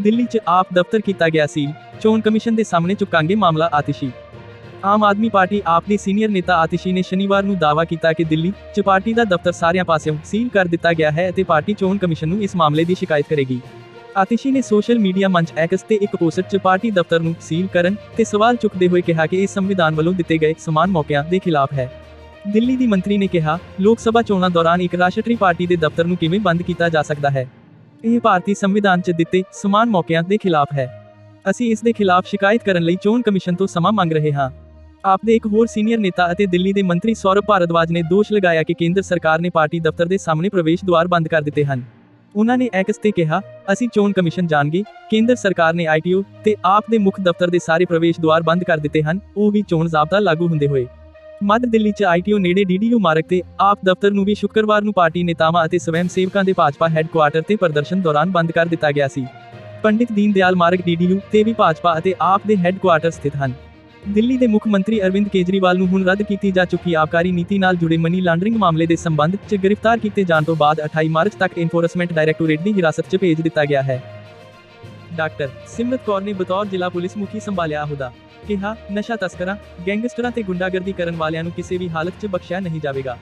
ਦਿੱਲੀ 'ਚ ਆਪ ਦਫ਼ਤਰ ਕੀਤਾ ਗਿਆ ਸੀ, ਚੋਣ ਕਮਿਸ਼ਨ ਦੇ ਸਾਹਮਣੇ ਚੁੱਕਾਂਗੇ ਮਾਮਲਾ ਆਤਿਸ਼ੀ। ਆਮ ਆਦਮੀ ਪਾਰਟੀ ਆਪ ਦੇ ਸੀਨੀਅਰ ਨੇਤਾ ਆਤਿਸ਼ੀ ਨੇ ਸ਼ਨੀਵਾਰ ਨੂੰ ਦਾਅਵਾ ਕੀਤਾ ਕਿ ਦਿੱਲੀ 'ਚ ਪਾਰਟੀ ਦਾ ਦਫ਼ਤਰ ਸਾਰਿਆਂ ਪਾਸਿਓਂ ਸੀਲ ਕਰ ਦਿੱਤਾ ਗਿਆ ਹੈ ਅਤੇ ਪਾਰਟੀ ਚੋਣ ਕਮਿਸ਼ਨ ਨੂੰ ਇਸ ਮਾਮਲੇ ਦੀ ਸ਼ਿਕਾਇਤ ਕਰੇਗੀ। ਆਤਿਸ਼ੀ ਨੇ ਸੋਸ਼ਲ ਮੀਡੀਆ ਮੰਚ ਐਕਸ ਤੇ ਇੱਕ ਪੋਸਟ 'ਚ ਪਾਰਟੀ ਦਫ਼ਤਰ ਨੂੰ ਸੀਲ ਕਰਨ ਤੇ ਸਵਾਲ ਚੁੱਕਦੇ ਹੋਏ ਕਿਹਾ ਕਿ ਇਹ ਸੰਵਿਧਾਨ ਵੱਲੋਂ ਦਿੱਤੇ ਗਏ ਸਮਾਨ ਮੌਕਿਆਂ ਦੇ ਖਿਲਾਫ ਹੈ। ਦਿੱਲੀ ਦੀ ਮੰਤਰੀ ਨੇ ਕਿਹਾ, ਲੋਕ ਸਭਾ ਚੋਣਾਂ ਦੌਰਾਨ ਇੱਕ ਰਾਸ਼ਟਰੀ ਪਾਰਟੀ ਦੇ ਦਫ਼ਤਰ ਨੂੰ ਕਿਵੇਂ ਬੰਦ ਕੀਤਾ ਜਾ ਸਕਦਾ ਹੈ? ਇਹ ਭਾਰਤੀ ਸੰਵਿਧਾਨ 'ਚ ਦਿੱਤੇ ਸਮਾਨ ਮੌਕਿਆਂ ਦੇ ਖਿਲਾਫ ਹੈ। ਅਸੀਂ ਇਸ ਦੇ ਖਿਲਾਫ ਸ਼ਿਕਾਇਤ ਕਰਨ ਲਈ ਚੋਣ ਕਮਿਸ਼ਨ ਤੋਂ ਸਮਾਂ ਮੰਗ ਰਹੇ ਹਾਂ। ਆਪ ਦੇ ਇੱਕ ਹੋਰ ਸੀਨੀਅਰ ਨੇਤਾ ਅਤੇ ਦਿੱਲੀ ਦੇ ਮੰਤਰੀ ਸੌਰਵ ਭਾਰਦਵਾਜ ਨੇ ਦੋਸ਼ ਲਗਾਇਆ ਕਿ ਕੇਂਦਰ ਸਰਕਾਰ ਨੇ ਪਾਰਟੀ ਦਫ਼ਤਰ ਦੇ ਸਾਹਮਣੇ ਪ੍ਰਵੇਸ਼ ਦੁਆਰ ਬੰਦ ਕਰ ਦਿੱਤੇ ਹਨ। ਉਹਨਾਂ ਨੇ ਐਕਸ ਤੇ ਕਿਹਾ, ਅਸੀਂ ਚੋਣ ਕਮਿਸ਼ਨ ਜਾਣਗੇ, ਕੇਂਦਰ ਸਰਕਾਰ ਨੇ ਆਈਟੀਓ ਤੇ ਆਪ ਦੇ ਮੁੱਖ ਦਫ਼ਤਰ ਦੇ ਸਾਰੇ ਪ੍ਰਵੇਸ਼ ਦੁਆਰ ਬੰਦ ਕਰ ਦਿੱਤੇ ਹਨ, ਉਹ ਵੀ ਚੋਣ ਜ਼ਾਬਤਾ ਲਾਗੂ ਹੁੰਦੇ ਹੋਏ। ਮੱਧ ਦਿੱਲੀ 'ਚ ਆਈਟੀਓ ਨੇੜੇ ਡੀਡੀਯੂ ਮਾਰਗ ਤੇ ਆਪ ਦਫ਼ਤਰ ਨੂੰ ਵੀ ਸ਼ੁੱਕਰਵਾਰ ਨੂੰ ਪਾਰਟੀ ਨੇਤਾਵਾਂ ਅਤੇ ਸਵੈਮ ਸੇਵਕਾਂ ਦੇ ਭਾਜਪਾ ਹੈੱਡਕੁਆਰਟਰ ਤੇ ਪ੍ਰਦਰਸ਼ਨ ਦੌਰਾਨ ਬੰਦ ਕਰ ਦਿੱਤਾ ਗਿਆ ਸੀ। ਪੰਡਿਤ ਦੀਨ ਦਿਆਲ ਮਾਰਗ ਡੀਡੀਯੂ ਤੇ ਵੀ ਭਾਜਪਾ ਅਤੇ ਆਪ ਦੇ ਹੈੱਡਕੁਆਰਟਰ ਸਥਿਤ ਹਨ। ਦਿੱਲੀ ਦੇ ਮੁੱਖ ਮੰਤਰੀ ਅਰਵਿੰਦ ਕੇਜਰੀਵਾਲ ਨੂੰ ਹੁਣ ਰੱਦ ਕੀਤੀ ਜਾ ਚੁੱਕੀ ਆਬਕਾਰੀ ਨੀਤੀ ਨਾਲ ਜੁੜੇ ਮਨੀ ਲਾਂਡਰਿੰਗ ਮਾਮਲੇ ਦੇ ਸੰਬੰਧ 'ਚ ਗ੍ਰਿਫਤਾਰ ਕੀਤੇ ਜਾਣ ਤੋਂ ਬਾਅਦ 28 ਮਾਰਚ ਤੱਕ ਇਨਫੋਰਸਮੈਂਟ ਡਾਇਰੈਕਟੋਰੇਟ ਦੀ ਹਿਰਾਸਤ 'ਚ ਭੇਜ ਦਿੱਤਾ ਗਿਆ ਹੈ। ਡਾਕਟਰ ਸਿਮਰਤ ਕੌਰ ਨੇ ਬਤੌਰ ਜ਼ਿਲ੍ਹਾ ਪੁਲਿਸ ਮੁਖੀ ਸੰਭਾਲਿਆ ਅਹੁਦਾ। ਕਿਹਾ ਨਸ਼ਾ ਤਸਕਰਾਂ ਗੈਂਗਸਟਰਾਂ ਤੇ ਗੁੰਡਾਗਰਦੀ ਕਰਨ ਵਾਲਿਆਂ ਨੂੰ ਕਿਸੇ ਵੀ ਹਾਲਤ 'ਚ ਬਖਸ਼ਿਆ ਨਹੀਂ ਜਾਵੇਗਾ।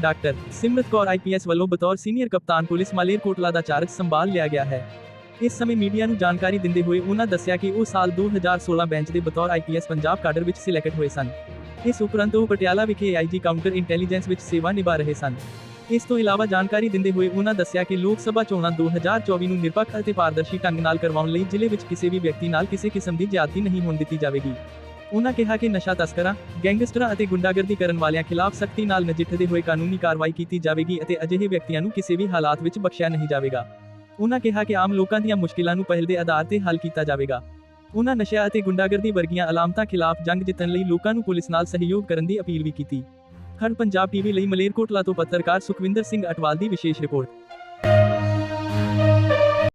ਡਾਕਟਰ ਸਿਮਰਤ ਕੌਰ ਆਈਪੀਐਸ ਵੱਲੋਂ ਬਤੌਰ ਸੀਨੀਅਰ ਕਪਤਾਨ ਪੁਲਿਸ ਮਾਲੇਰਕੋਟਲਾ ਦਾ ਚਾਰਜ ਸੰਭਾਲ ਲਿਆ ਗਿਆ ਹੈ। ਇਸ ਸਮੇਂ ਮੀਡੀਆ ਨੂੰ ਜਾਣਕਾਰੀ ਦਿੰਦੇ ਹੋਏ ਉਹਨਾਂ ਦੱਸਿਆ ਕਿ ਉਹ ਸਾਲ 2016 ਬੈਂਚ ਦੇ ਬਤੌਰ ਆਈਪੀਐਸ ਪੰਜਾਬ ਕਾਡਰ ਵਿੱਚ ਸਿਲੈਕਟ ਹੋਏ ਸਨ। ਇਸ ਉਪਰੰਤ ਉਹ ਪਟਿਆਲਾ ਵਿਖੇ ਆਈਜੀ ਕਾਊਂਟਰ ਇੰਟੈਲੀਜੈਂਸ ਵਿੱਚ ਸੇਵਾ ਨਿਭਾ ਰਹੇ ਸਨ। ਇਸ ਤੋਂ ਇਲਾਵਾ ਜਾਣਕਾਰੀ ਦਿੰਦੇ ਹੋਏ ਉਹਨਾਂ ਦੱਸਿਆ ਕਿ ਲੋਕ ਸਭਾ ਚੋਣਾਂ 2024 ਨੂੰ ਨਿਰਪੱਖ ਅਤੇ ਪਾਰਦਰਸ਼ੀ ਢੰਗ ਨਾਲ ਕਰਵਾਉਣ ਲਈ ਜ਼ਿਲ੍ਹੇ ਵਿੱਚ ਕਿਸੇ ਵੀ ਵਿਅਕਤੀ ਨਾਲ ਕਿਸੇ ਕਿਸਮ ਦੀ ਜ਼ਿਆਦਤੀ ਨਹੀਂ ਹੋਣ ਦਿੱਤੀ ਜਾਵੇਗੀ। ਉਹਨਾਂ ਕਿਹਾ ਕਿ ਨਸ਼ਾ ਤਸਕਰਾਂ, ਗੈਂਗਸਟਰਾਂ ਅਤੇ ਗੁੰਡਾਗਰਦੀ ਕਰਨ ਵਾਲਿਆਂ ਖਿਲਾਫ ਸਖਤੀ ਨਾਲ ਨਜਿੱਠਦੇ ਹੋਏ ਕਾਨੂੰਨੀ ਕਾਰਵਾਈ ਕੀਤੀ ਜਾਵੇਗੀ ਅਤੇ ਅਜਿਹੇ ਵਿਅਕਤੀਆਂ ਨੂੰ ਕਿਸੇ ਵੀ ਹਾਲਾਤ ਵਿੱਚ ਬਖਸ਼ਿਆ ਨਹੀਂ ਜਾਵੇਗਾ। ਉਹਨਾਂ ਕਿਹਾ ਕਿ ਆਮ ਲੋਕਾਂ ਦੀਆਂ ਮੁਸ਼ਕਿਲਾਂ ਨੂੰ ਪਹਿਲ ਦੇ ਆਧਾਰ ਤੇ ਹੱਲ ਕੀਤਾ ਜਾਵੇਗਾ। ਉਹਨਾਂ ਨਸ਼ਾ ਅਤੇ ਗੁੰਡਾਗਰਦੀ ਵਰਗੀਆਂ ਅਲਾਮਤਾਂ ਖਿਲਾਫ ਜੰਗ ਜਿੱਤਣ ਲਈ ਲੋਕਾਂ ਨੂੰ ਪੁਲਿਸ ਨਾਲ ਸਹਿਯੋਗ ਕਰਨ ਦੀ ਅਪੀਲ ਵੀ ਕੀਤੀ। ਹਰ ਪੰਜਾਬ ਟੀਵੀ ਲਈ ਮਲੇਰਕੋਟਲਾ ਤੋਂ ਪੱਤਰਕਾਰ ਸੁਖਵਿੰਦਰ ਸਿੰਘ ਅਟਵਾਲ ਦੀ ਵਿਸ਼ੇਸ਼ ਰਿਪੋਰਟ।